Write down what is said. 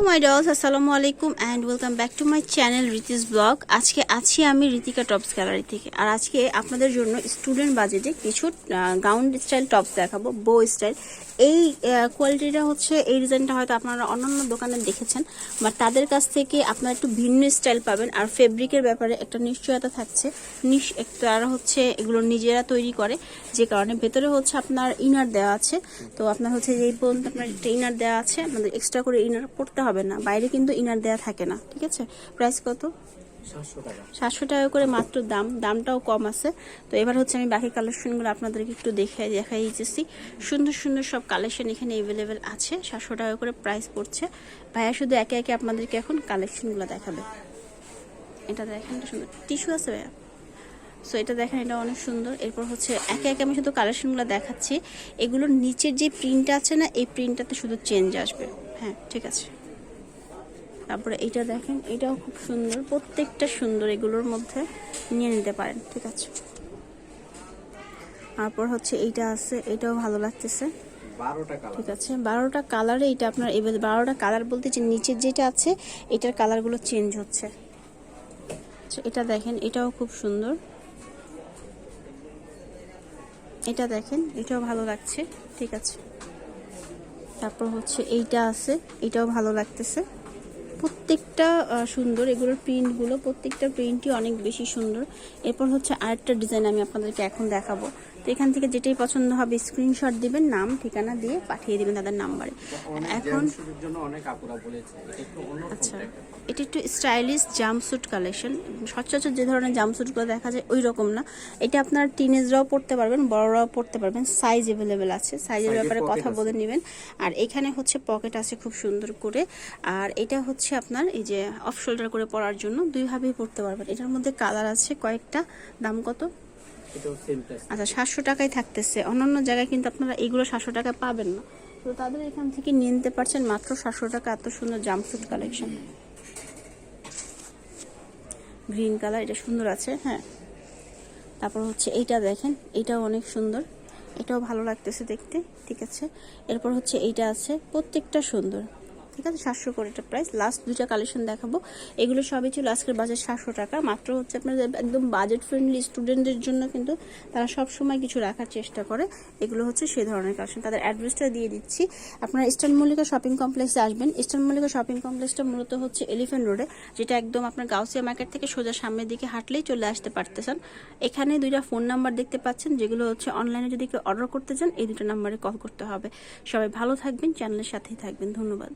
তো মাই ডলস আসসালামু আলাইকুম and welcome back to my channel Riti's blog আজকে আছি আমি রীতিকা টপস গ্যালারি থেকে। আর আজকে আপনাদের জন্য স্টুডেন্ট বাজেটে কিছু গাউন স্টাইল টপস দেখাবো বো স্টাইল এই কোয়ালিটিটা হচ্ছে, এই ডিজাইনটা হয়তো আপনারা অন্যান্য দোকানে দেখেছেন বাট তাদের কাছ থেকে আপনারা একটু ভিন্ন স্টাইল পাবেন। আর ফেব্রিকের ব্যাপারে একটা নিশ্চয়তা থাকছে। তারা হচ্ছে, এগুলো নিজেরা তৈরি করে। যে কারণে ভেতরে হচ্ছে আপনার ইনার দেওয়া আছে। তো আপনার হচ্ছে, এই পর্যন্ত আপনার একটা ইনার দেওয়া আছে। আপনাদের এক্সট্রা করে ইনার পড়তে হবে না। বাইরে কিন্তু ইনার দেওয়া থাকে না, ঠিক আছে? প্রাইস কত? সাতশো টাকা করে মাত্র দাম, দামটাও কম আছে। তো এবার হচ্ছে আমি বাকি কালেকশনগুলো আপনাদেরকে একটু দেখে দেখাই দিতেছি। সুন্দর সুন্দর সব কালেকশন এখানে অ্যাভেলেবেল আছে। সাতশো টাকা করে প্রাইস পড়ছে। ভাইয়া শুধু একে একে আপনাদেরকে এখন কালেকশনগুলো দেখাবে। এটা দেখেন সুন্দর। টিস্যু আছে ভাইয়া? সো এটা দেখেন, এটা অনেক সুন্দর। এরপর হচ্ছে একে একে আমি শুধু কালেকশনগুলো দেখাচ্ছি। এগুলোর নিচের যে প্রিন্ট আছে না, এই প্রিন্টটাতে শুধু চেঞ্জ আসবে। হ্যাঁ ঠিক আছে। তারপরে এটা দেখেন এটাও খুব সুন্দর। প্রত্যেকটা সুন্দর এগুলোর মধ্যে নিয়ে নিতে পারেন ঠিক আছে? তারপর হচ্ছে এইটা আছে এটাও ভালো লাগতেছে। ঠিক আছে বারোটা কালারে এটা আপনার এবার বারোটা কালার বলতে যে নিচের যেটা আছে এটার কালারগুলো চেঞ্জ হচ্ছে। আচ্ছা, এটা দেখেন এটাও খুব সুন্দর। এটা দেখেন এটাও ভালো লাগছে ঠিক আছে? তারপর হচ্ছে এইটা আছে এটাও ভালো লাগতেছে। প্রত্যেকটা সুন্দর এগুলোর প্রিন্টগুলো প্রত্যেকটা প্রিন্টই অনেক বেশি সুন্দর। এরপর হচ্ছে আরেকটা ডিজাইন আমি আপনাদেরকে এখন দেখাবো। তো এখান থেকে যেটাই পছন্দ হবে স্ক্রিনশট দিবেন নাম ঠিকানা দিয়ে পাঠিয়ে দিবেন তাদের নাম্বারে এখন আচ্ছা। এটা একটু স্টাইলিশ জাম্পস্যুট কালেকশন। সচরাচর যে ধরনের জাম্পস্যুটগুলো দেখা যায় ওই রকম না। এটা আপনার টিনেজরাও পড়তে পারবেন বড়রাও পড়তে পারবেন। সাইজ অ্যাভেলেবেল আছে। সাইজের ব্যাপারে কথা বলে নেবেন। আর এখানে হচ্ছে পকেট আছে খুব সুন্দর করে। আর এটা হচ্ছে আপনার এই যে অফ শোল্ডার করে পরার জন্য দুইভাবেই পড়তে পারবেন। এটার মধ্যে কালার আছে কয়েকটা। দাম কত? আচ্ছা সাতশো টাকায় থাকতেছে। অন্যান্য জায়গায় কিন্তু আপনারা এগুলো সাতশো টাকায় পাবেন না। তো তাদের এখান থেকে নিয়ে নিতে পারছেন মাত্র সাতশো টাকা। এত সুন্দর জাম্পস্যুট কালেকশন। গ্রিন কালার, এটা সুন্দর আছে হ্যাঁ। তারপর হচ্ছে এইটা দেখেন এটাও অনেক সুন্দর। এটাও ভালো লাগতেছে দেখতে, ঠিক আছে। এরপর হচ্ছে এইটা আছে, প্রত্যেকটা সুন্দর। ঠিক আছে? সাতশো করে প্রাইস লাস্ট দুটা কালেকশন দেখাবো। এগুলো সবই ছিল আজকের বাজার সাতশো টাকা। মাত্র হচ্ছে আপনাদের একদম বাজেট ফ্রেন্ডলি স্টুডেন্টদের জন্য কিন্তু তারা সব সময় কিছু রাখার চেষ্টা করে। এগুলো হচ্ছে সেই ধরনের কালেকশন তাদের অ্যাড্রেসটা দিয়ে দিচ্ছি। আপনারা ইস্টার্ন মল্লিকা শপিং কমপ্লেক্সে আসবেন। ইস্টার্ন মল্লিকা শপিং কমপ্লেক্সটা মূলত হচ্ছে এলিফ্যান্ট রোডে যেটা একদম আপনার গাউসিয়া মার্কেট থেকে সোজা সামনের দিকে হাঁটলেই চলে আসতে পারতেছেন। এখানে দুইটা ফোন নাম্বার দেখতে পাচ্ছেন, যেগুলো হচ্ছে অনলাইনে যদি কেউ অর্ডার করতে চান, এই দুটো নাম্বারে কল করতে হবে। সবাই ভালো থাকবেন চ্যানেলের সাথেই থাকবেন। ধন্যবাদ।